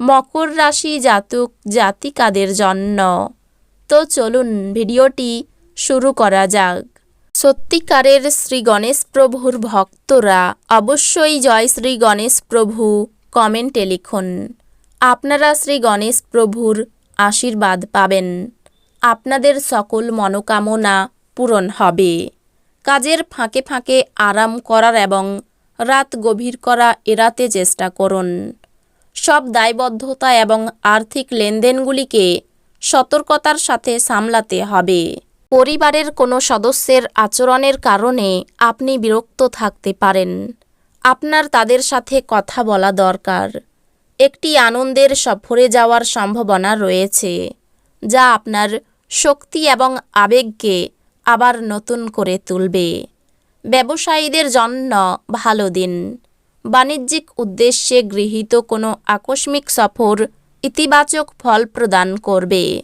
মকর রাশি জাতক জাতিকাদের জন্য। তো চলুন ভিডিওটি শুরু করা যাক। সত্যিকারের শ্রী গণেশ প্রভুর ভক্তরা অবশ্যই জয় শ্রী গণেশ প্রভু কমেন্টে লিখুন। আপনারা শ্রী গণেশ প্রভুর আশীর্বাদ পাবেন। আপনাদের সকল মনোকামনা পূরণ হবে। কাজের ফাঁকে ফাঁকে আরাম করার এবং রাত গভীর করা এড়াতে চেষ্টা করুন। সব দায়বদ্ধতা এবং আর্থিক লেনদেনগুলিকে সতর্কতার সাথে সামলাতে হবে। পরিবারের কোনো সদস্যের আচরণের কারণে আপনি বিরক্ত থাকতে পারেন। আপনার তাদের সাথে কথা বলা দরকার। একটি আনন্দের সফরে যাওয়ার সম্ভাবনা রয়েছে, যা আপনার শক্তি এবং আবেগকে আবার নতুন করে তুলবে। ব্যবসায়ীদের জন্য ভালো দিন। বাণিজ্যিক উদ্দেশ্যে গৃহীত কোনো আকস্মিক সফর ইতিবাচক ফল প্রদান করবে।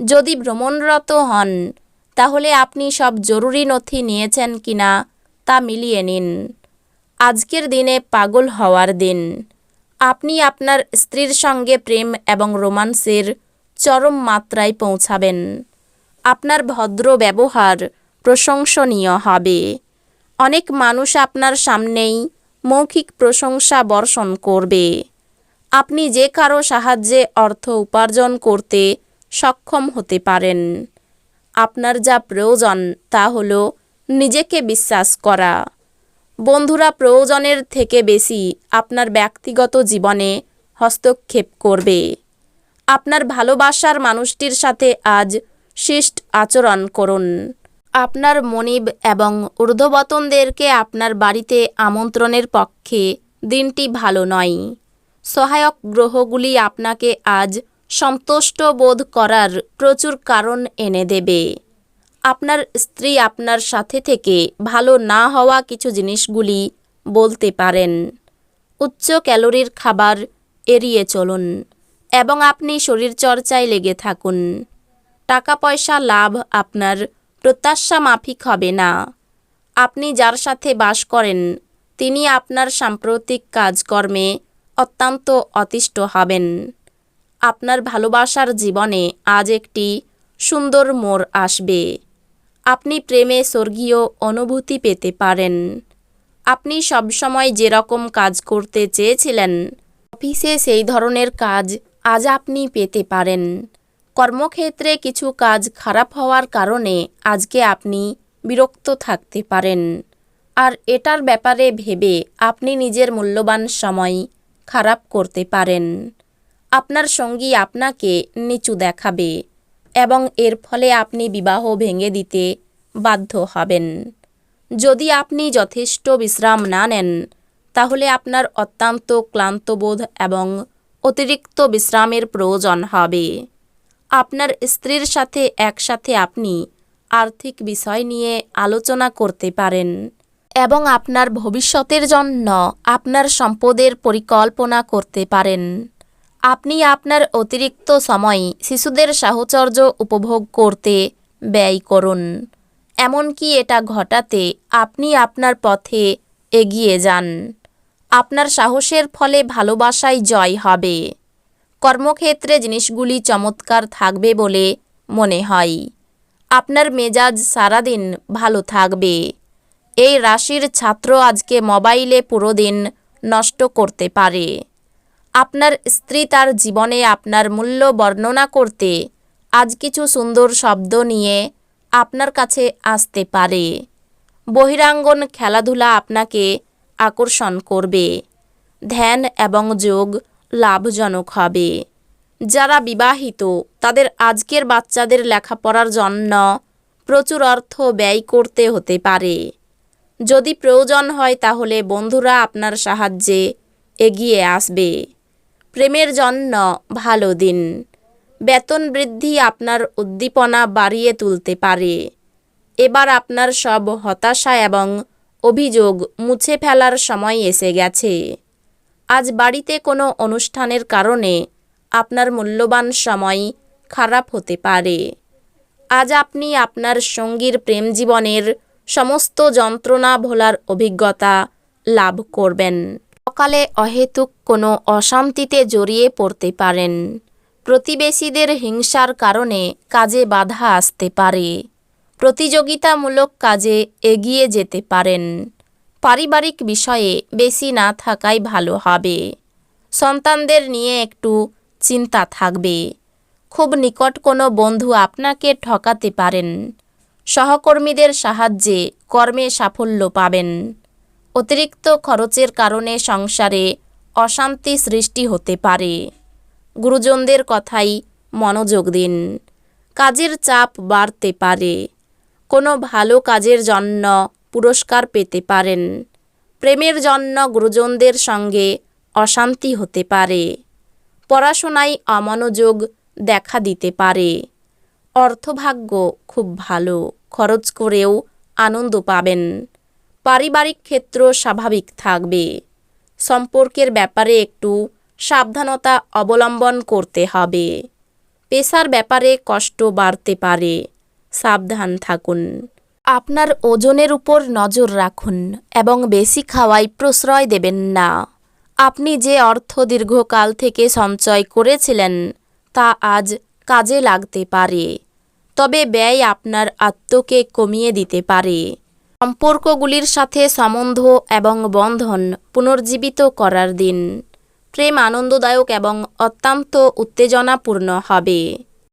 যদি ভ্রমণরত হন, তাহলে আপনি সব জরুরি নথি নিয়েছেন কিনা তা মিলিয়ে নিন। আজকের দিনে পাগল হওয়ার দিন। আপনি আপনার স্ত্রীর সঙ্গে প্রেম এবং রোমান্সের চরম মাত্রায় পৌঁছাবেন। আপনার ভদ্র ব্যবহার প্রশংসনীয় হবে। অনেক মানুষ আপনার সামনেই মৌখিক প্রশংসা বর্ষণ করবে। আপনি যে কারও সাহায্যে অর্থ উপার্জন করতে সক্ষম হতে পারেন। আপনার যা প্রয়োজন তা হল নিজেকে বিশ্বাস করা। বন্ধুরা, প্রয়োজনের থেকে বেশি আপনার ব্যক্তিগত জীবনে হস্তক্ষেপ করবে। আপনার ভালোবাসার মানুষটির সাথে আজ শিষ্ট আচরণ করুন। আপনার মনিব এবং ঊর্ধ্ববতনদেরকে আপনার বাড়িতে আমন্ত্রণের পক্ষে দিনটি ভালো নয়। সহায়ক গ্রহগুলি আপনাকে আজ সন্তুষ্ট বোধ করার প্রচুর কারণ এনে দেবে। আপনার স্ত্রী আপনার সাথে থেকে ভালো না হওয়া কিছু জিনিসগুলি বলতে পারেন। উচ্চ ক্যালোরির খাবার এড়িয়ে চলুন এবং আপনি শরীরচর্চায় লেগে থাকুন। টাকা পয়সা লাভ আপনার প্রত্যাশা মাফিক হবে না। আপনি যার সাথে বাস করেন, তিনি আপনার সাম্প্রতিক কাজকর্মে অত্যন্ত অতিষ্ঠ হবেন। আপনার ভালোবাসার জীবনে আজ একটি সুন্দর মোড় আসবে। আপনি প্রেমে স্বর্গীয় অনুভূতি পেতে পারেন। আপনি সবসময় যেরকম কাজ করতে চেয়েছিলেন, অফিসে সেই ধরনের কাজ আজ আপনি পেতে পারেন। কর্মক্ষেত্রে কিছু কাজ খারাপ হওয়ার কারণে আজকে আপনি বিরক্ত থাকতে পারেন। আর এটার ব্যাপারে ভেবে আপনি নিজের মূল্যবান সময় খারাপ করতে পারেন। আপনার সঙ্গী আপনাকে নিচু দেখাবে এবং এর ফলে আপনি বিবাহ ভেঙে দিতে বাধ্য হবেন। যদি আপনি যথেষ্ট বিশ্রাম না নেন, তাহলে আপনার অত্যন্ত ক্লান্তবোধ এবং অতিরিক্ত বিশ্রামের প্রয়োজন হবে। আপনার স্ত্রীর সাথে একসাথে আপনি আর্থিক বিষয় নিয়ে আলোচনা করতে পারেন এবং আপনার ভবিষ্যতের জন্য আপনার সম্পদের পরিকল্পনা করতে পারেন। আপনি আপনার অতিরিক্ত সময় শিশুদের সাহচর্য উপভোগ করতে ব্যয় করুন। এমনকি এটা ঘটাতে আপনি আপনার পথে এগিয়ে যান। আপনার সাহসের ফলে ভালোবাসায় জয় হবে। কর্মক্ষেত্রে জিনিসগুলি চমৎকার থাকবে বলে মনে হয়। আপনার মেজাজ সারাদিন ভালো থাকবে। এই রাশির ছাত্র আজকে মোবাইলে পুরো দিন নষ্ট করতে পারে। আপনার স্ত্রী তার জীবনে আপনার মূল্য বর্ণনা করতে আজ কিছু সুন্দর শব্দ নিয়ে আপনার কাছে আসতে পারে। বহিরাঙ্গন খেলাধুলা আপনাকে আকর্ষণ করবে। ধ্যান এবং যোগ লাভজনক হবে। যারা বিবাহিত, তাদের আজকের বাচ্চাদের লেখাপড়ার জন্য প্রচুর অর্থ ব্যয় করতে হতে পারে। যদি প্রয়োজন হয়, তাহলে বন্ধুরা আপনার সাহায্যে এগিয়ে আসবে। প্রেমের জন্য ভালো দিন। বেতন বৃদ্ধি আপনার উদ্দীপনা বাড়িয়ে তুলতে পারে। এবার আপনার সব হতাশা এবং অভিযোগ মুছে ফেলার সময় এসে গেছে। আজ বাড়িতে কোনো অনুষ্ঠানের কারণে আপনার মূল্যবান সময় খারাপ হতে পারে। আজ আপনি আপনার সঙ্গীর প্রেম জীবনের সমস্ত যন্ত্রণা ভোলার অভিজ্ঞতা লাভ করবেন। সকালে অহেতুক কোনো অশান্তিতে জড়িয়ে পড়তে পারেন। প্রতিবেশীদের হিংসার কারণে কাজে বাধা আসতে পারে। প্রতিযোগিতামূলক কাজে এগিয়ে যেতে পারেন। পারিবারিক বিষয়ে বেশি না থাকাই ভালো হবে। সন্তানদের নিয়ে একটু চিন্তা থাকবে। খুব নিকট কোনো বন্ধু আপনাকে ঠকাতে পারেন। সহকর্মীদের সাহায্যে কর্মে সাফল্য পাবেন। অতিরিক্ত খরচের কারণে সংসারে অশান্তি সৃষ্টি হতে পারে। গুরুজনদের কথাই মনোযোগ দিন। কাজের চাপ বাড়তে পারে। কোনো ভালো কাজের জন্য পুরস্কার পেতে পারেন। প্রেমের জন্য গুরুজনদের সঙ্গে অশান্তি হতে পারে। পড়াশোনায় অমনোযোগ দেখা দিতে পারে। অর্থভাগ্য খুব ভালো, খরচ করেও আনন্দ পাবেন। পারিবারিক ক্ষেত্র স্বাভাবিক থাকবে। সম্পর্কের ব্যাপারে একটু সাবধানতা অবলম্বন করতে হবে। পেশার ব্যাপারে কষ্ট বাড়তে পারে। সাবধান থাকুন। আপনার ওজনের উপর নজর রাখুন এবং বেশি খাওয়ায় প্রশ্রয় দেবেন না। আপনি যে অর্থ দীর্ঘকাল থেকে সঞ্চয় করেছিলেন, তা আজ কাজে লাগতে পারে। তবে ব্যয় আপনার আত্মকে কমিয়ে দিতে পারে। সম্পর্কগুলির সাথে সম্বন্ধ এবং বন্ধন পুনর্জীবিত করার দিন। প্রেম আনন্দদায়ক এবং অত্যন্ত উত্তেজনাপূর্ণ হবে।